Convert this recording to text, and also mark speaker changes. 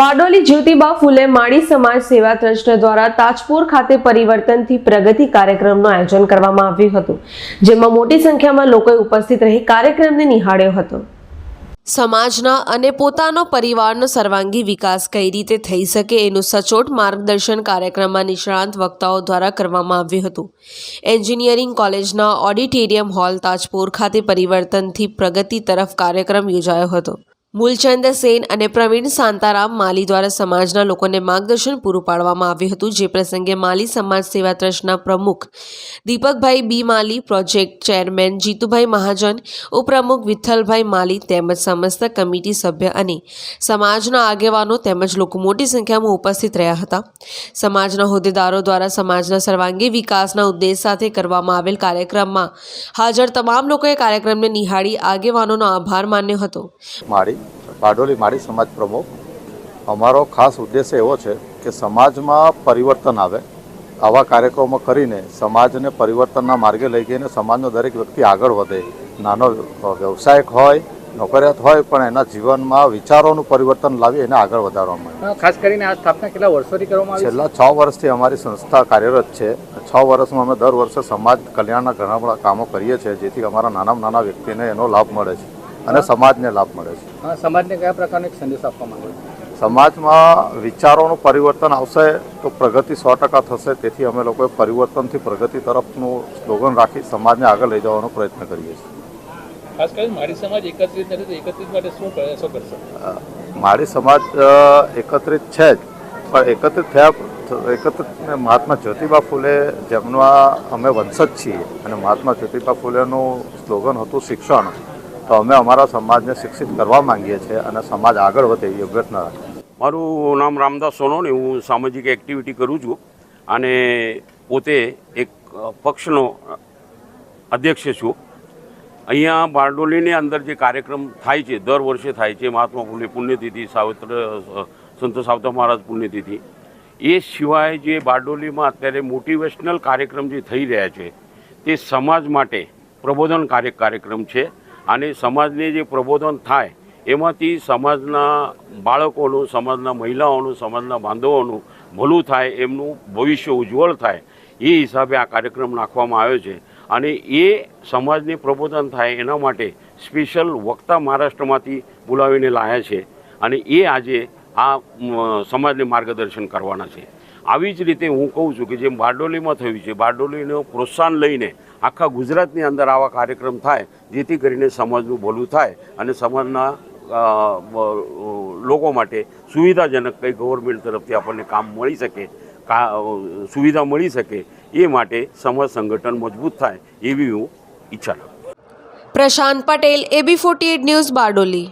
Speaker 1: બારડોલી જ્યોતિબા ફૂલે માળી સમાજ સેવા ટ્રસ્ટ દ્વારા તાજપુર ખાતે પરિવર્તનથી પ્રગતિ કાર્યક્રમનું આયોજન કરવામાં આવ્યું હતું, જેમાં મોટી સંખ્યામાં લોકોએ ઉપસ્થિત રહી કાર્યક્રમને નિહાળ્યો હતો. સમાજના અને પોતાનો પરિવારનો સર્વાંગી વિકાસ કઈ રીતે થઈ શકે એનું સચોટ માર્ગદર્શન કાર્યક્રમમાં નિષ્ણાંત વક્તાઓ દ્વારા કરવામાં આવ્યું હતું. એન્જિનિયરિંગ કોલેજના ઓડિટોરિયમ હોલ તાજપુર ખાતે પરિવર્તનથી પ્રગતિ તરફ કાર્યક્રમ યોજાયો હતો. મૂલચંદ સેન અને પ્રવીણ શાંતારામ માલી દ્વારા સમાજના લોકોને માર્ગદર્શન પૂરું પાડવામાં આવ્યું હતું, જે પ્રસંગે માલી સમાજ સેવા ટ્રસ્ટના પ્રમુખ Deepakbhai B Mali, project chairman Jitubhai Mahajan, ઉપપ્રમુખ વિઠ્ઠલભાઈ માલી તેમજ સમસ્ત કમિટી સભ્ય અને સમાજના આગેવાનો તેમજ લોકો મોટી સંખ્યામાં ઉપસ્થિત રહ્યા હતા. સમાજના હોદ્દેદારો દ્વારા સમાજના સર્વાંગી વિકાસના ઉદ્દેશ સાથે કરવામાં આવેલ કાર્યક્રમમાં હાજર તમામ લોકોએ કાર્યક્રમને નિહાળી આગેવાનોનો આભાર માન્યો હતો.
Speaker 2: માળી બારડોલી માળી સમાજ પ્રમુખ. અમારો ખાસ ઉદ્દેશ એવો છે કે સમાજમાં પરિવર્તન આવે. આવા કાર્યક્રમો કરીને સમાજને પરિવર્તનના માર્ગે લઈ જઈને સમાજનો દરેક વ્યક્તિ આગળ વધે. નાનો વ્યવસાયિક હોય નોકરિયાત હોય પણ એના જીવનમાં વિચારોનું પરિવર્તન લાવી એને આગળ વધારવા માટે
Speaker 3: ખાસ કરીને આ સ્થાપના કેટલા વર્ષોથી કરવામાં
Speaker 2: છેલ્લા છ વર્ષથી અમારી સંસ્થા કાર્યરત છે. છ વર્ષમાં અમે દર વર્ષે સમાજ કલ્યાણના ઘણા બધા કામો કરીએ છીએ જેથી અમારા નાનામાં નાના વ્યક્તિને એનો લાભ મળે છે. અને સમાજને લાભ મળે છે.
Speaker 3: સમાજને કયા પ્રકારનો એક સંદેશ આપવા આવે છો?
Speaker 2: સમાજમાં વિચારોનું પરિવર્તન આવશે તો પ્રગતિ સો ટકા થશે તેથી અમે લોકોએ પરિવર્તનથી પ્રગતિ તરફનું સ્લોગન રાખી સમાજને આગળ લઈ જવાનો પ્રયત્ન કરીએ છીએ.
Speaker 4: ખાસ કરીને મારી સમાજ એકત્રિત નથી તો એકત્રિત માટે શું પ્રયાસો કરશે?
Speaker 2: અ, સમાજ એકત્રિત છે જ પણ એકત્રિત થયા એકત્રિત મહાત્મા જ્યોતિબા ફૂલે જેમના અમે વંશજ છીએ અને મહાત્મા જ્યોતિબા ફૂલેનું સ્લોગન હતું શિક્ષણ. તો અમે અમારા સમાજને શિક્ષિત કરવા માંગીએ છીએ અને સમાજ આગળ વધે એ અભ્યર્થના
Speaker 5: મારું નામ રામદાસ સોનોની હું સામાજિક એક્ટિવિટી કરું છું અને પોતે એક પક્ષનો અધ્યક્ષ છું. અહીંયા બારડોલીની અંદર જે કાર્યક્રમ થાય છે, દર વર્ષે થાય છે, મહાત્મા ફૂલે પુણ્યતિથિ, સાવત્ર સંત સાવતા મહારાજ પુણ્યતિથિ. એ સિવાય જે બારડોલીમાં અત્યારે મોટિવેશનલ કાર્યક્રમ જે થઈ રહ્યા છે, તે સમાજ માટે પ્રબોધન કાર્ય કાર્યક્રમ છે. અને સમાજને જે પ્રબોધન થાય, એમાંથી સમાજના બાળકોનું, સમાજના મહિલાઓનું, સમાજના બાંધવોનું ભલું થાય, એમનું ભવિષ્ય ઉજ્જવળ થાય, એ હિસાબે આ કાર્યક્રમ નાખવામાં આવ્યો છે. અને એ સમાજને પ્રબોધન થાય એના માટે સ્પેશિયલ વક્તા મહારાષ્ટ્રમાંથી બોલાવીને લાયા છે અને એ આજે આ સમાજને માર્ગદર્શન કરવાના છે. આવી જ રીતે હું કહું છું કે જેમ બારડોલીમાં થયું છે, બારડોલીનું પ્રોત્સાહન લઈને આખા ગુજરાતની અંદર આવા કાર્યક્રમ થાય, જેથી કરીને સમાજનું ભલું થાય અને સમાજના લોકો માટે સુવિધાજનક કંઈ ગવર્મેન્ટ તરફથી આપણને કામ મળી શકે સુવિધા મળી શકે, એ માટે સમાજ સંગઠન મજબૂત થાય એવી હું ઈચ્છા રાખું.
Speaker 1: Prashant Patel, AB forty news Bardoli.